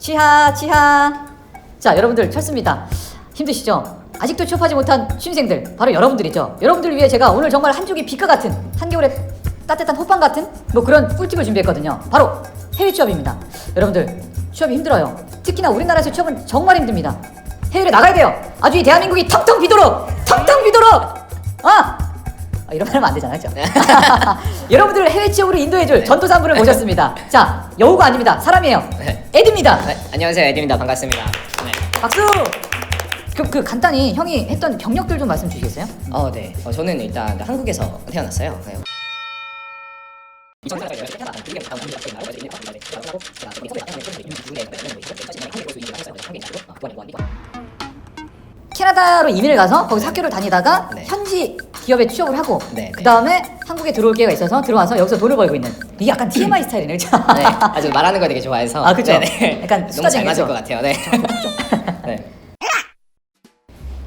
치하 치하. 자 여러분들 쳤습니다. 힘드시죠? 아직도 취업하지 못한 신생들 바로 여러분들이죠. 여러분들을 위해 제가 오늘 정말 한 쪽이 빛과 같은 한겨울의 따뜻한 호빵 같은 뭐 그런 꿀팁을 준비했거든요. 바로 해외 취업입니다. 여러분들 취업이 힘들어요. 특히나 우리나라에서 취업은 정말 힘듭니다. 해외를 나가야 돼요. 아주 이 대한민국이 텅텅 비도록 텅텅 비도록! 아! 아, 이런 말 하면 안 되잖아요 그죠? 여러분들 해외 취업으로 인도해줄 전도사 한 분을 모셨습니다 자 여우가 아닙니다 사람이에요 네. 에드입니다 네, 안녕하세요 에드입니다 반갑습니다 네. 박수! 그, 그 간단히 형이 했던 경력들 좀 말씀 주시겠어요? 어, 네. 어, 저는 일단 한국에서 태어났어요. 네. 캐나다로 이민을 가서 거기서 학교를 다니다가 네. 현지 기업에 취업을 하고 네, 그 다음에 한국에 들어올 기회가 있어서 들어와서 여기서 돈을 벌고 있는 이게 약간 TMI 스타일이네 그죠? 네, 아주 말하는 거 되게 좋아해서 아, 그쵸? 네네. 약간 너무 잘? 맞을 것 같아요. 네. 네.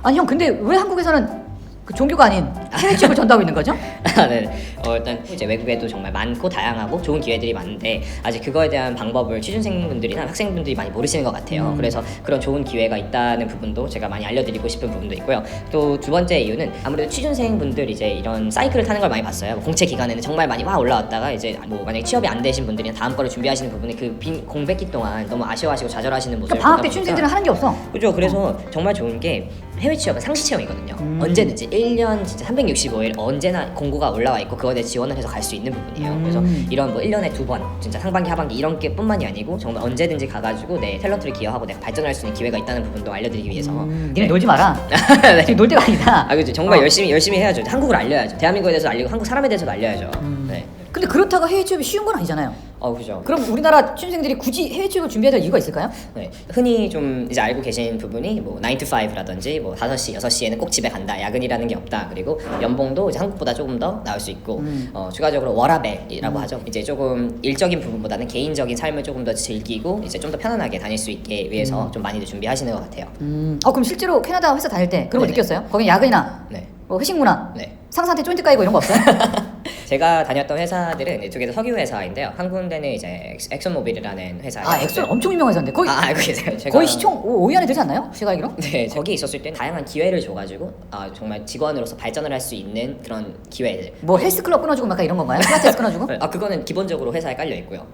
아니 형 근데 왜 한국에서는 그 종교가 아닌 해외 취업을 전도하고 있는 거죠? 아, 네. 어, 일단 이제 외국에도 정말 많고 다양하고 좋은 기회들이 많은데 아직 그거에 대한 방법을 취준생분들이나 학생분들이 많이 모르시는 것 같아요. 음. 그래서 그런 좋은 기회가 있다는 부분도 제가 많이 알려드리고 싶은 부분도 있고요. 또 두 번째 이유는 아무래도 취준생분들 이제 이런 사이클을 타는 걸 많이 봤어요. 뭐 공채 기간에는 정말 많이 와 올라왔다가 이제 뭐 만약에 취업이 안 되신 분들이나 다음 거를 준비하시는 부분에 그 빈 공백기 동안 너무 아쉬워하시고 좌절하시는 모습을 그러니까 방학 때 취준생들은 하는 게 없어 그죠. 그래서 정말 좋은 게 해외 취업은 상시 채용이거든요. 음. 언제든지 1년 진짜 365일 언제나 공고가 올라와 있고 그거에 지원을 해서 갈 수 있는 부분이에요. 음. 그래서 이런 뭐 1년에 두 번 진짜 상반기 하반기 이런 게 뿐만이 아니고 정말 언제든지 가가지고 내 탤런트를 기여하고 내가 발전할 수 있는 기회가 있다는 부분도 알려드리기 위해서 음, 니네 놀지 마라 네. 지금 놀 때가 아니다 아 그죠. 정말 어. 열심히 열심히 해야죠. 한국을 알려야죠. 대한민국에 대해서 알리고 한국 사람에 대해서도 알려야죠. 음. 네. 근데 그렇다고 해외 취업이 쉬운 건 아니잖아요 어 그죠. 그럼 우리나라 취준생들이 굳이 해외 취업을 준비해야 될 이유가 있을까요? 네. 흔히 좀 이제 알고 계신 부분이 뭐 9 to 5라든지 뭐 5시, 6시에는 꼭 집에 간다. 야근이라는 게 없다. 그리고 연봉도 이제 한국보다 조금 더 나올 수 있고 음. 어, 추가적으로 워라벨이라고 하죠. 이제 조금 일적인 부분보다는 개인적인 삶을 조금 더 즐기고 이제 좀 더 편안하게 다닐 수 있게 위해서 좀 많이들 준비하시는 것 같아요. 음, 어 그럼 실제로 캐나다 회사 다닐 때 그런 거 네네. 느꼈어요? 거기 야근이나 네. 뭐 회식 문화, 네. 상사한테 쫀득 까이고 이런 거 없어요? 제가 다녔던 회사들은 이쪽에서 석유 회사인데요. 한 군데는 이제 엑- 엑슨모빌이라는 회사예요. 아 엑소 엄청 유명한 회사인데 거의 아, 알고 계세요. 제가 거의 시총 5위 안에 들지 않나요? 제가 알기로? 네, 거기 있었을 때는 다양한 기회를 줘가지고 아, 정말 직원으로서 발전을 할 수 있는 그런 기회들. 뭐 헬스클럽 끊어주고 막 이런 건가요? 필라테스 끊어주고? 아 그거는 기본적으로 회사에 깔려 있고요.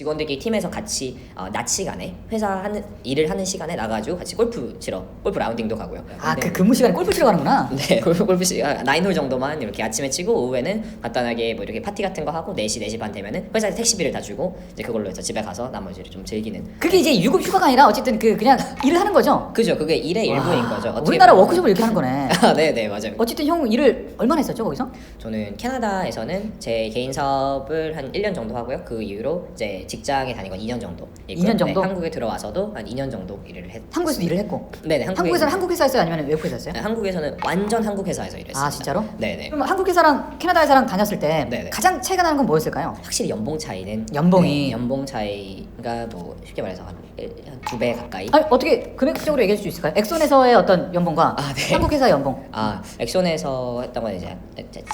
직원들끼리 팀에서 같이 어, 낮 시간에 회사 하는 일을 하는 시간에 나가지고 같이 골프 치러 골프 라운딩도 가고요. 아 그 근무 시간에 골프 치러 가는구나. 네, 골프 골프 시 아, 나인홀 정도만 이렇게 아침에 치고 오후에는 간단하게 뭐 이렇게 파티 같은 거 하고 4시 4시 반 되면은 회사에 택시비를 다 주고 이제 그걸로 해서 집에 가서 나머지를 좀 즐기는. 그게 이제 유급 휴가가 아니라 어쨌든 그 그냥 일을 하는 거죠. 그죠, 그게 일의 일부인 와, 거죠. 어떻게 우리나라 보면. 워크숍을 이렇게 하는 거네. 아, 네, 네, 맞아요. 어쨌든 형 일을 얼마나 했었죠 거기서? 저는 캐나다에서는 제 개인 사업을 한 1년 정도 하고요. 그 이후로 이제 직장에 건 2년 정도. 있고요. 2년 정도? 네, 한국에 들어와서도 한 2년 정도 일을 했. 한국에서 일을 했고. 네네. 한국에 한국에서는 한국 회사였어요 아니면 외국 회사였어요? 네, 한국에서는 완전 한국 회사에서 일했습니다. 아 진짜로? 네네. 그럼 한국 회사랑 캐나다 회사랑 다녔을 때 네네. 가장 차이가 나는 건 뭐였을까요? 확실히 연봉 차이는 연봉이. 네, 연봉 차이 가뭐 쉽게 말해서 한두 배 가까이. 아니 어떻게 금액적으로 얘기해 줄 수 있을까요? 엑손에서의 어떤 연봉과 아, 네. 한국 회사의 연봉. 아 엑손에서 했던 건 이제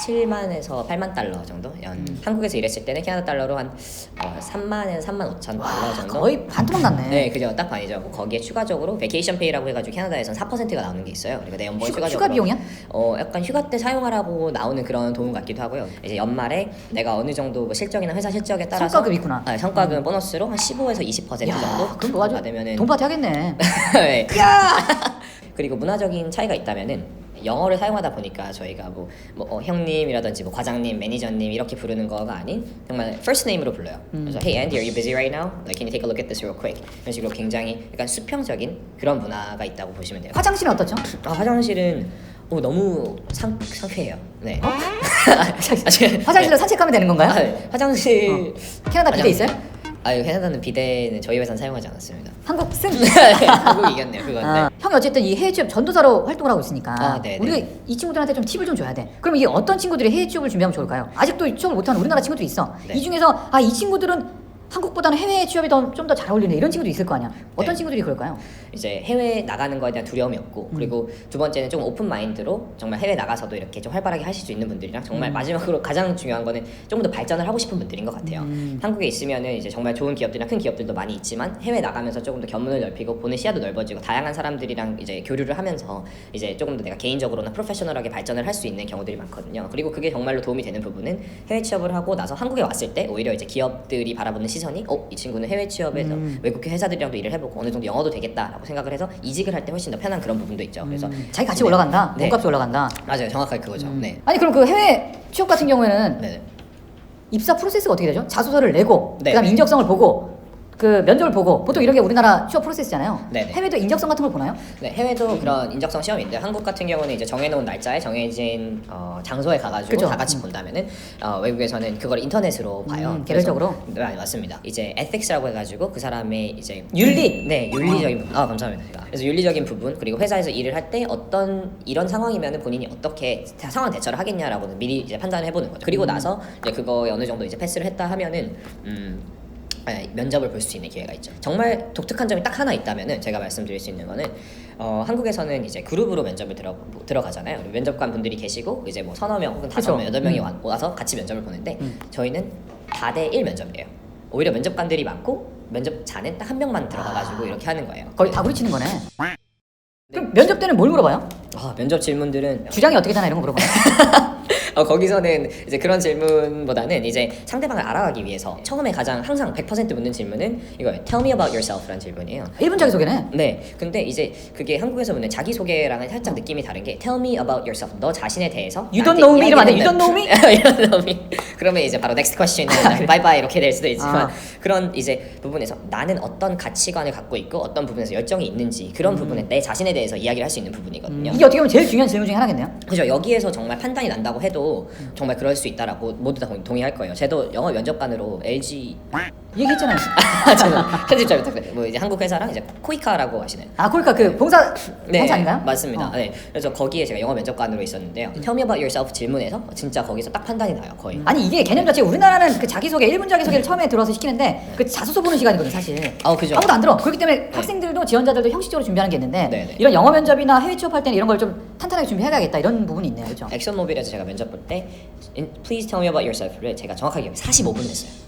7만에서 8만 달러 정도. 연. 음. 한국에서 일했을 때는 캐나다 달러로 한 어, 3만에서 3만 5천 달러 정도. 거의 반토막 났네. 네, 그죠. 딱 반이죠. 뭐 거기에 추가적으로 베케이션 페이라고 해가지고 캐나다에선 4%가 나오는 게 있어요. 그러니까 내 연봉 휴가, 추가적으로 휴가 비용이야? 어, 약간 휴가 때 사용하라고 나오는 그런 도움 같기도 하고요. 이제 연말에 내가 어느 정도 뭐 실적이나 회사 실적에 따라서 성과급 있구나. 아, 성과금 보너스로 한 15 에서 20% 야, 정도 그럼 뭐 아주 받으면은 돈파티 하겠네. 네. 그리고 문화적인 차이가 있다면은 영어를 사용하다 보니까 저희가 뭐, 뭐 어, 형님이라든지 뭐 과장님, 매니저님 이렇게 부르는 거가 아닌 정말 first name으로 불러요. 음. 그래서 Hey Andy, are you busy right now? Like, can you take a look at this real quick? 이런 식으로 굉장히 약간 수평적인 그런 문화가 있다고 보시면 돼요. 화장실은 어떻죠? 아, 화장실은 오, 너무 상, 상쾌해요. 네. 어? 아, 화장실로 산책하면 되는 건가요? 아, 네. 화장실 캐나다 비대 있어요? 아, 캐나다는 비대는 저희 회사는 사용하지 않았습니다. 한국 승. 네, 한국 이겼네요. 그건. 아, 네. 형이 어쨌든 이 해외 취업 전도사로 활동을 하고 있으니까 아, 네, 우리가 네. 이 친구들한테 좀 팁을 좀 줘야 돼. 그럼 이게 어떤 친구들이 해외 취업을 준비하면 좋을까요? 아직도 취업을 못하는 우리나라 친구도 있어. 네. 이 중에서 아 이 친구들은 한국보다는 해외 취업이 좀 더 잘 어울리네 이런 친구도 있을 거 아니야. 어떤 네. 친구들이 그럴까요? 이제 해외 나가는 거에 대한 두려움이 없고 음. 그리고 두 번째는 좀 오픈 마인드로 정말 해외 나가서도 이렇게 좀 활발하게 하실 수 있는 분들이랑 정말 음. 마지막으로 가장 중요한 거는 조금 더 발전을 하고 싶은 분들인 것 같아요. 음. 한국에 있으면은 이제 정말 좋은 기업들이나 큰 기업들도 많이 있지만 해외 나가면서 조금 더 견문을 넓히고 보는 시야도 넓어지고 다양한 사람들이랑 이제 교류를 하면서 이제 조금 더 내가 개인적으로나 프로페셔널하게 발전을 할 수 있는 경우들이 많거든요. 그리고 그게 정말로 도움이 되는 부분은 해외 취업을 하고 나서 한국에 왔을 때 오히려 이제 기업들이 바라보는 시선 이 어 이 친구는 해외 취업에서 음. 외국 회사들이랑도 일을 해보고 어느 정도 영어도 되겠다라고 생각을 해서 이직을 할 때 훨씬 더 편한 그런 부분도 있죠. 그래서 음, 자기 가치 네. 올라간다. 네. 몸값이 올라간다. 맞아요, 정확하게 그거죠. 음. 네. 아니 그럼 그 해외 취업 같은 경우에는 네. 입사 프로세스가 어떻게 되죠? 자소서를 내고 네. 그다음 에 인적성을 보고 그 면접을 보고 보통 이런 게 우리나라 취업 프로세스잖아요. 네, 네. 해외도 인적성 같은 걸 보나요? 네, 해외도 그런 인적성 시험이 있는데 한국 같은 경우는 이제 정해놓은 날짜에 정해진 어, 장소에 가가지고 그죠. 다 같이 음. 본다면은 어, 외국에서는 그걸 인터넷으로 봐요. 음, 그래서- 개별적으로? 네, 맞습니다. 이제 ethics라고 해가지고 그 사람의 이제 윤리! 네, 윤리적인 부분. 아 감사합니다. 제가. 그래서 윤리적인 부분 그리고 회사에서 일을 할 때 어떤 이런 상황이면은 본인이 어떻게 대- 상황 대처를 하겠냐라고는 미리 이제 판단을 해보는 거죠. 그리고 나서 이제 그거에 어느 정도 이제 패스를 했다 하면은 음. 네, 면접을 볼 수 있는 기회가 있죠. 정말 독특한 점이 딱 하나 있다면은 제가 말씀드릴 수 있는 거는 어, 한국에서는 이제 그룹으로 면접을 들어 들어가잖아요. 면접관 분들이 계시고 이제 뭐 서너 명 혹은 다섯. 명, 여덟 명이 음. 와- 와서 같이 면접을 보는데 음. 저희는 다대1 면접이에요. 오히려 면접관들이 많고 면접자는 딱 한 명만 들어가가지고 이렇게 하는 거예요. 거의 다구리 치는 거네. 그럼 면접 때는 뭘 물어봐요? 아, 면접 질문들은 주장이 어떻게 되나 이런 거 물어봐요? 어, 거기서는 이제 그런 질문보다는 이제 상대방을 알아가기 위해서 처음에 가장 항상 100% 묻는 질문은 이거예요. Tell me about yourself라는 질문이에요. 1분 자기소개네. 네, 근데 이제 그게 한국에서 묻는 자기소개랑은 살짝 느낌이 다른 게 Tell me about yourself. 너 자신에 대해서 You don't know me 이러면 안 돼. You don't know me? You don't know me. 그러면 이제 바로 next question, 바이바이 이렇게 될 수도 있지만 아. 그런 이제 부분에서 나는 어떤 가치관을 갖고 있고 어떤 부분에서 열정이 있는지 음. 그런 부분에 내 자신에 대해서 이야기를 할 수 있는 부분이거든요. 이게 어떻게 보면 제일 중요한 질문 중에 하나겠네요. 그죠 여기에서 정말 판단이 난다고 해도 정말 그럴 수 있다라고 모두 다 동- 동의할 거예요. 저도 영어 면접관으로 LG 얘기했잖아요. 저는 편집자 부탁드려요. 뭐 이제 한국 회사랑 이제 코이카라고 하시는 아, 그러니까 그 봉사 단체 아닌가요? 맞습니다. 어. 음. 네. 그래서 거기에 제가 영어 면접관으로 있었는데요. Tell me about yourself 질문에서 진짜 거기서 딱 판단이 나요. 거의. 아니 이게 개념 자체 우리나라는 그 자기소개 1분 자기소개를 처음에 들어서 시키는데 그 자소서 보는 시간이거든요 사실 아, 그죠. 아무도 안 들어 그렇기 때문에 학생들도 지원자들도 형식적으로 준비하는 게 있는데 네, 네. 이런 영어 면접이나 해외 취업할 때는 이런 걸 좀 탄탄하게 준비해야겠다 이런 부분이 있네요 그렇죠 엑슨모빌에서 제가 면접 볼 때 Please tell me about yourself를 제가 정확하게 45분 냈어요.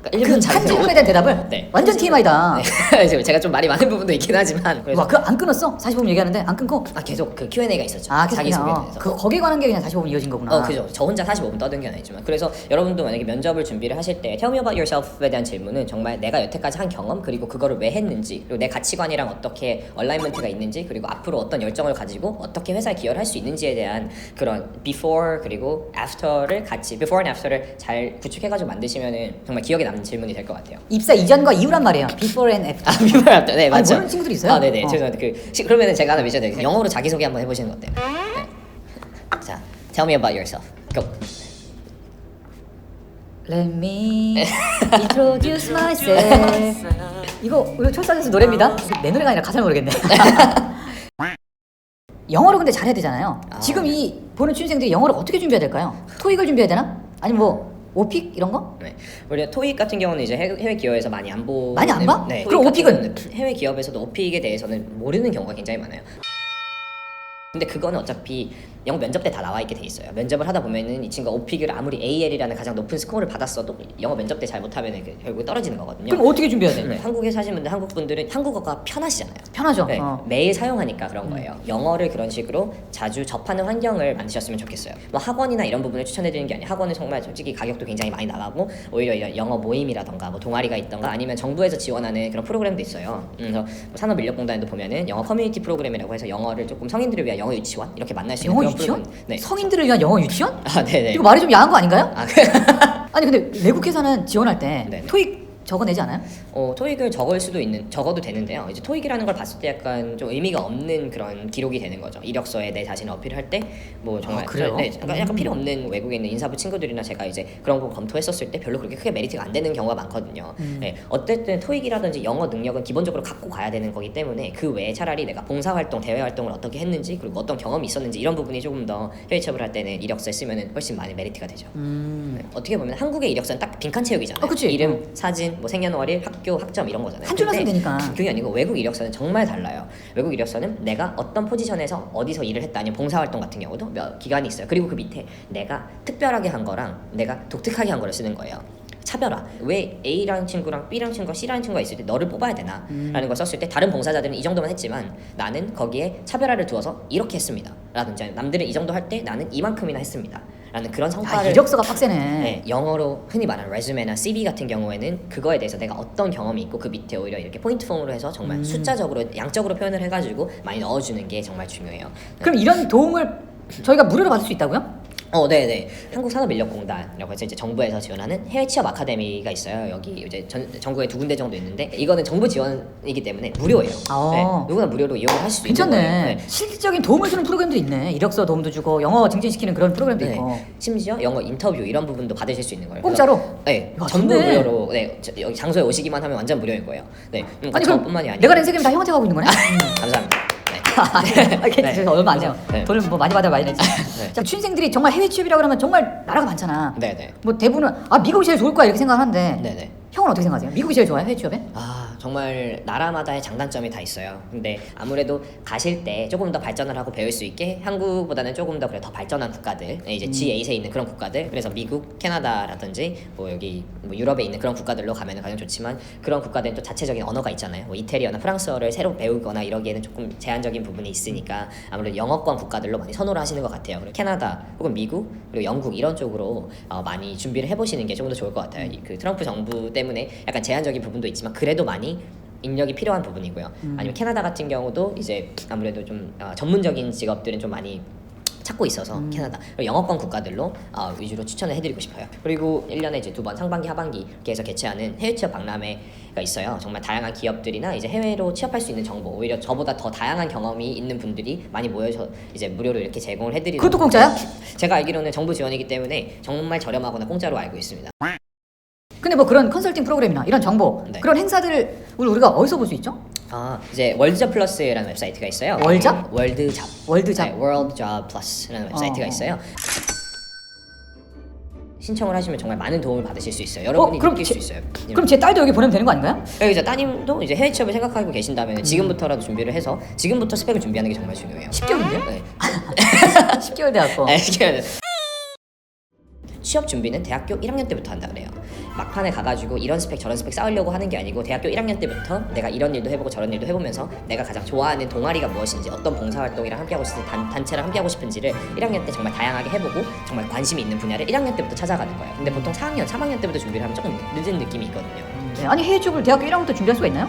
와, 그러니까 그 1분 한 질문에 대한 대답을 네. 완전 TMI다 네. 제가 좀 말이 많은 부분도 있긴 하지만 그래서 와 그거 안 끊었어? 45분 얘기하는데 안 끊고 아, 계속 그 Q&A가 있었죠. 아 자기 소개에 대해서. 그 거기에 관한 게 그냥 45분 이어진 거구나 어, 그죠. 저 혼자 45분 떠든 게 아니지만. 그래서 여러분도 만약에 면접을 준비를 하실 때 Tell me about yourself에 대한 질문은 정말 내가 여태까지 한 경험, 그리고 그거를 왜 했는지, 그리고 내 가치관이랑 어떻게 얼라이먼트가 있는지, 그리고 앞으로 어떤 열정을 가지고 어떻게 회사에 기여를 할 수 있는지에 대한 그런 before 그리고 after를 같이 before and after를 잘 구축해가지고 만드시면은 정말 기억에 남는 질문이 될 것 같아요. 입사 이전과 이후란 말이에요 before and after 아, before and after. 네, 아니, 맞죠. 모르는 친구들이 있어요? 아, 네네. 어. 죄송한데 그 시- 그러면은 제가 하나 미션 드릴게요. 영어로 자기 소개 한번 해보시는 거 어때요? 네. 자, tell me about yourself. Go. Let me introduce myself. 이거 우리 철사에서 노래입니다. 내 노래가 아니라 가사를 모르겠네. 영어를 근데 잘해야 되잖아요. 아. 지금 이 보는 취준생들이 영어를 어떻게 준비해야 될까요? 토익을 준비해야 되나? 아니면 뭐 오픽 이런 거? 네. 우리 토익 같은 경우는 이제 해- 해외 기업에서 많이 안 보. 많이 안 봐? 네. 그럼 오픽은? 해외 기업에서도 오픽에 대해서는 모르는 경우가 굉장히 많아요. 근데 그거는 어차피 영어 면접 때 다 나와 있게 돼 있어요. 면접을 하다 보면은 이 친구가 오픽을 아무리 AL이라는 가장 높은 스코어를 받았어도 영어 면접 때 잘 못하면 결국 떨어지는 거거든요. 그럼 어떻게 준비해야 돼? 네, 한국에 사시는 분들 한국 분들은 한국어가 편하시잖아요. 편하죠. 네, 어. 매일 사용하니까 그런 거예요. 영어를 그런 식으로 자주 접하는 환경을 만드셨으면 좋겠어요. 뭐 학원이나 이런 부분을 추천해 드리는 게 아니라 학원은 정말 솔직히 가격도 굉장히 많이 나가고 오히려 이런 영어 모임이라던가 뭐 동아리가 있던가 아니면 정부에서 지원하는 그런 프로그램도 있어요. 음, 그래서 뭐 산업인력공단에도 보면은 영어 커뮤니티 프로그램이라고 해서 영어를 조금 성인들을 위한 영어 유치원 이렇게 만날 수 있는 영어 그런 유치원? 프로그램. 네. 성인들을 위한 영어 유치원? 아 네네. 이거 말이 좀 야한 거 아닌가요? 아, 아니 근데 외국 회사는 지원할 때 네네. 토익 적어내지 않아요? 어, 토익을 적을 수도 있는 적어도 되는데요. 이제 토익이라는 걸 봤을 때 약간 좀 의미가 없는 그런 기록이 되는 거죠. 이력서에 내 자신을 어필할 때 뭐 정말 아, 그래요? 네, 약간, 약간 음. 필요 없는 외국에 있는 인사부 친구들이나 제가 이제 그런 거 검토했었을 때 별로 그렇게 크게 메리트가 안 되는 경우가 많거든요. 음. 네, 어쨌든 토익이라든지 영어 능력은 기본적으로 갖고 가야 되는 거기 때문에 그 외에 차라리 내가 봉사 활동, 대외 활동을 어떻게 했는지 그리고 어떤 경험이 있었는지 이런 부분이 조금 더 해외 취업을 할 때는 이력서에 쓰면은 훨씬 많이 메리트가 되죠. 음. 네, 어떻게 보면 한국의 이력서는 딱 빈칸 채우기잖아요. 어. 이름, 사진, 뭐 생년월일, 학교, 학점 이런 거잖아요. 한 줄만 쓰면 되니까. 그게 아니고 외국 이력서는 정말 달라요. 외국 이력서는 내가 어떤 포지션에서 어디서 일을 했다 아니면 봉사활동 같은 경우도 몇 기간이 있어요. 그리고 그 밑에 내가 특별하게 한 거랑 내가 독특하게 한 거를 쓰는 거예요. 차별화. 왜 A라는 친구랑 B라는 친구가 C라는 친구가 있을 때 너를 뽑아야 되나? 음. 라는 걸 썼을 때 다른 봉사자들은 이 정도만 했지만 나는 거기에 차별화를 두어서 이렇게 했습니다. 라든지 아니면 남들은 이 정도 할 때 나는 이만큼이나 했습니다. 라는 그런 아, 성과를 이력서가 빡세네. 네, 영어로 흔히 말하는 레주메나 CV 같은 경우에는 그거에 대해서 내가 어떤 경험이 있고 그 밑에 오히려 이렇게 포인트 폼으로 해서 정말 음. 숫자적으로 양적으로 표현을 해가지고 많이 넣어주는 게 정말 중요해요. 그럼 이런 도움을 저희가 무료로 받을 수 있다고요? 어, 네, 네. 한국산업인력공단이라고 해서 이제 정부에서 지원하는 해외 취업 아카데미가 있어요. 여기 이제 전, 전국에 두 군데 정도 있는데 이거는 정부 지원이기 때문에 무료예요. 아. 네, 누구나 무료로 이용을 할 수 있는 거예요. 괜찮네. 네. 실질적인 도움을 주는 프로그램도 있네. 이력서 도움도 주고 영어 증진시키는 그런 프로그램도 네. 있고. 심지어 영어 인터뷰 이런 부분도 받으실 수 있는 거예요. 공짜로? 그래서- 네, 야, 전부 좋네. 무료로. 네, 저- 여기 장소에 오시기만 하면 완전 무료인 거예요. 네, 음, 아니 그럼 저뿐만이 아니고. 내가 낸 책임 다 형한테 가고 있는 거네? 감사합니다. 아, 이게 네. 얼마 안 돼요. 네. 돈을 뭐 많이 받아 많이 내지. 네. 자, 취준생들이 정말 해외 취업이라 그러면 정말 나라가 많잖아. 네, 네, 뭐 대부분은 아 미국이 제일 좋을 거야 이렇게 생각하는데 네, 네. 형은 어떻게 생각하세요? 미국이 제일 좋아요 해외 취업에? 아 정말 나라마다의 장단점이 다 있어요. 근데 아무래도 가실 때 조금 더 발전을 하고 배울 수 있게 한국보다는 조금 더 그래 더 발전한 국가들, 네, 이제 음. G8에 있는 그런 국가들, 그래서 미국, 캐나다라든지 뭐 여기 뭐 유럽에 있는 그런 국가들로 가면은 가장 좋지만 그런 국가들은 또 자체적인 언어가 있잖아요. 뭐 이태리어나 프랑스어를 새로 배우거나 이러기에는 조금 제한적인 부분이 있으니까 아무래도 영어권 국가들로 많이 선호를 하시는 것 같아요. 그리고 캐나다 혹은 미국 그리고 영국 이런 쪽으로 어, 많이 준비를 해보시는 게 조금 더 좋을 것 같아요. 이그 트럼프 정부 때문에 약간 제한적인 부분도 있지만 그래도 많이 인력이 필요한 부분이고요. 음. 아니면 캐나다 같은 경우도 이제 아무래도 좀 어, 전문적인 직업들은 좀 많이 찾고 있어서 음. 캐나다 그리고 영어권 국가들로 어, 위주로 추천을 해드리고 싶어요. 그리고 1년에 이제 두 번 상반기 하반기 이렇게 해서 개최하는 해외 취업 박람회가 있어요. 정말 다양한 기업들이나 이제 해외로 취업할 수 있는 정보 오히려 저보다 더 다양한 경험이 있는 분들이 많이 모여서 이제 무료로 이렇게 제공을 해드리는 그것도 공짜야? 제가 알기로는 정부 지원이기 때문에 정말 저렴하거나 공짜로 알고 있습니다. 근데 뭐 그런 컨설팅 프로그램이나 이런 정보 네. 그런 행사들 을 우리가 어디서 볼 수 있죠? 아 이제 월드잡 플러스라는 웹사이트가 있어요. 월잡? 월드잡. 월드잡. 네, Job Plus라는 웹사이트가 어. 있어요. 신청을 하시면 정말 많은 도움을 받으실 수 있어요. 여러분이 그럼 느낄 제- 수 있어요. 그럼 제 딸도 여기 보내면 되는 거 아닌가요? 여기 이제 따님도 이제 해외 취업을 생각하고 계신다면 지금부터라도 준비를 해서 지금부터 스펙을 준비하는 게 정말 중요해요. 10개월인데요? 네. 10개월 대학교. 네, 시켜야 돼. 취업 준비는 대학교 1학년 때부터 한다 그래요. 막판에 가가지고 이런 스펙 저런 스펙 쌓으려고 하는 게 아니고 대학교 1학년 때부터 내가 이런 일도 해보고 저런 일도 해보면서 내가 가장 좋아하는 동아리가 무엇인지 어떤 봉사활동이랑 함께하고 싶은지 단, 단체랑 함께하고 싶은지를 1학년 때 정말 다양하게 해보고 정말 관심이 있는 분야를 1학년 때부터 찾아가는 거예요. 근데 보통 4학년, 3학년 때부터 준비를 하면 조금 늦은 느낌이 있거든요. 네. 아니 해외 취업을 대학교 1학년부터 준비할 수가 있나요?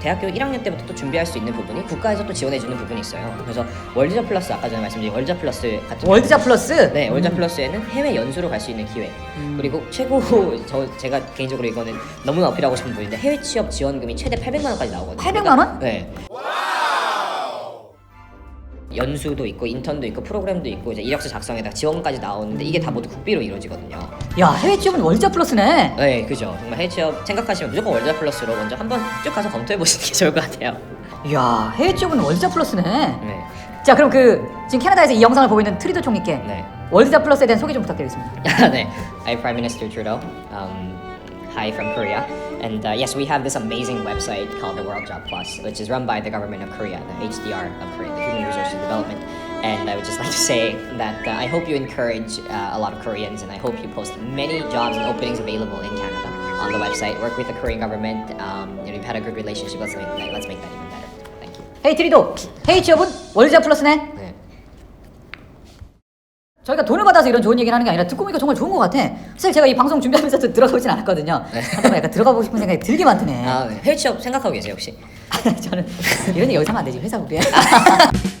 대학교 1학년 때부터 또 준비할 수 있는 부분이 국가에서 또 지원해주는 부분이 있어요. 그래서 월드자 플러스 아까 전에 말씀드린 월드자 플러스 같은 월드자 플러스. 네, 월자 플러스에는 해외 연수로 갈 수 있는 기회. 음. 그리고 최고 저 제가 개인적으로 이거는 너무나 어필하고 싶은 부분인데 해외 취업 지원금이 최대 800만 원까지 나오거든요. 800만 원? 네. 연수도 있고 인턴도 있고 프로그램도 있고 이제 이력서 작성에다 지원까지 나오는데 이게 다 모두 국비로 이루어지거든요. 야 해외 취업은 월드자 플러스네. 네, 그죠. 정말 해외 취업 생각하시면 무조건 월자 플러스로 먼저 한번 쭉 가서 검토해 보시는 게 좋을 것 같아요. 야 해외 취업은 월드자 플러스네. 네, 자 그럼 그 지금 캐나다에서 이 영상을 보고 있는 트리도 총리께 네. 월드자 플러스에 대한 소개 좀 부탁드리겠습니다. 네. Hi, Prime Minister Trudeau. Um, hi from Korea. And uh, yes, we have this amazing website called the World Job Plus, which is run by the government of Korea, the HDR of Korea, the Human Resources Development. And I would just like to say that uh, I hope you encourage uh, a lot of Koreans, and I hope you post many jobs and openings available in Canada on the website. Work with the Korean government. Um, you know, you've had a good relationship. Let's make that, let's make that even better. Thank you. 헤이 트리도 해외 취업은 월드자 플러스네. 네. 저희가 돈을 받아서 이런 좋은 얘기를 하는 게 아니라 듣고 보니까 정말 좋은 것 같아. 사실 제가 이 방송 준비하면서도 들어보진 않았거든요. 하지만 약간 들어가 보고 싶은 생각이 들기만 드네. 아, 네. 해외 취업 생각하고 계세요 혹시? 저는 이런 얘기 여기서 하면 안 되지 회사 우리에.